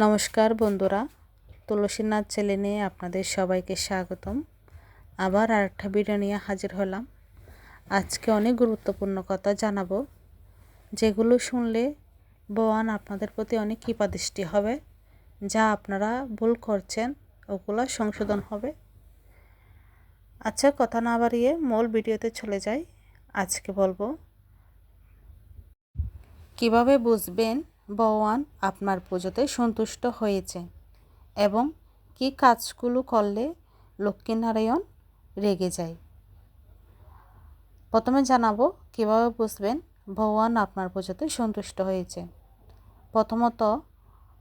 নমস্কার বন্ধুরা, তুলসীনাথ ছেলে নিয়ে আপনাদের সবাইকে স্বাগতম। আবার আরেকটা ভিডিও নিয়ে হাজির হলাম। আজকে অনেক গুরুত্বপূর্ণ কথা জানাব, যেগুলো শুনলে ভগবান আপনাদের প্রতি অনেক কৃপাদৃষ্টি হবে, যা আপনারা ভুল করছেন, ওগুলো সংশোধন হবে। আচ্ছা কথা না বাড়িয়ে মূল ভিডিওতে চলে যাই। আজকে বলব, কীভাবে বুঝবেন ভগবান আপনার পুজোতে সন্তুষ্ট হয়েছে এবং কি কাজগুলো করলে লক্ষ্মীনারায়ণ রেগে যায়। প্রথমে জানাব কীভাবে বুঝবেন ভগবান আপনার পুজোতে সন্তুষ্ট হয়েছে। প্রথমত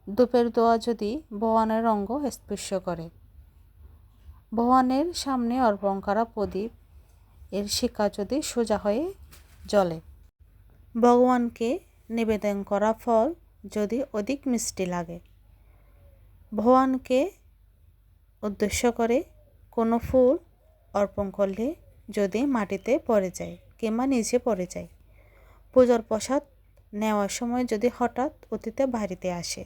ধূপের দোয়া যদি ভগবানের অঙ্গ স্পর্শ করে। ভগবানের সামনে অর্পণ করা প্রদীপ, এর শিকা যদি সোজা হয়ে জ্বলে। ভগবানকে নিবেদন করা ফল যদি অধিক মিষ্টি লাগে। ভগবানকে উদ্দেশ্য করে কোনো ফুল অর্পণ করলে যদি মাটিতে পড়ে যায় কিংবা নিচে পড়ে যায়, পুজোর প্রসাদ নেওয়ার সময় যদি হঠাৎ অতীতে বাড়িতে আসে,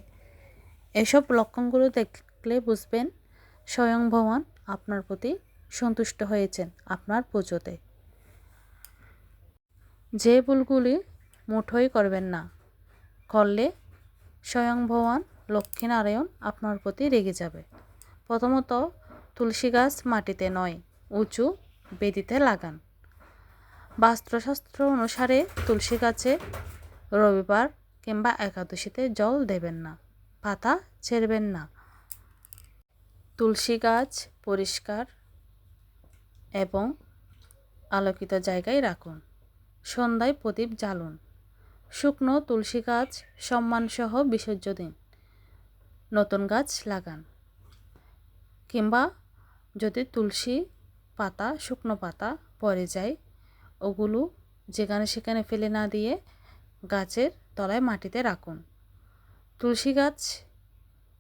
এসব লক্ষণগুলো দেখলে বুঝবেন স্বয়ং ভগবান আপনার প্রতি সন্তুষ্ট হয়েছেন আপনার পুজোতে। যে ভুলগুলি মুঠোই করবেন না, করলে স্বয়ং ভগবান লক্ষ্মীনারায়ণ আপনার প্রতি রেগে যাবে। প্রথমত তুলসী গাছ মাটিতে নয়, উঁচু বেদিতে লাগান। বাস্ত্রশাস্ত্র অনুসারে তুলসী গাছে রবিবার কিংবা একাদশীতে জল দেবেন না, পাতা ছেড়বেন না। তুলসী গাছ পরিষ্কার এবং আলোকিত জায়গায় রাখুন। সন্ধ্যায় প্রদীপ জ্বালুন। শুকনো তুলসী গাছ সম্মানসহ বিসর্জ দিন। নতুন গাছ লাগান। কিংবা যদি তুলসী পাতা, শুকনো পাতা পড়ে যায়, ওগুলো যেখানে সেখানে ফেলে না দিয়ে গাছের তলায় মাটিতে রাখুন। তুলসী গাছ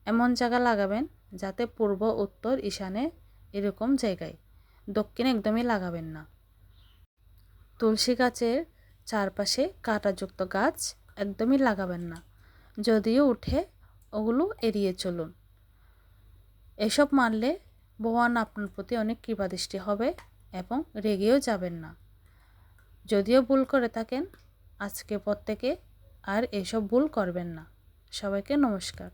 এমন জায়গা লাগাবেন যাতে পূর্ব, উত্তর ঈশানে এরকম জায়গায়, দক্ষিণে একদমই লাগাবেন না। তুলসী গাছের চারপাশে কাঁটাযুক্ত গাছ একদমই লাগাবেন না। যদিও উঠে ওগুলো এড়িয়ে চলুন। এসব মানলে ভগবান আপনার প্রতি অনেক কৃপাদৃষ্টি হবে এবং রেগেও যাবেন না। যদিও ভুল করে থাকেন, আজকে পর থেকে আর এসব ভুল করবেন না। সবাইকে নমস্কার।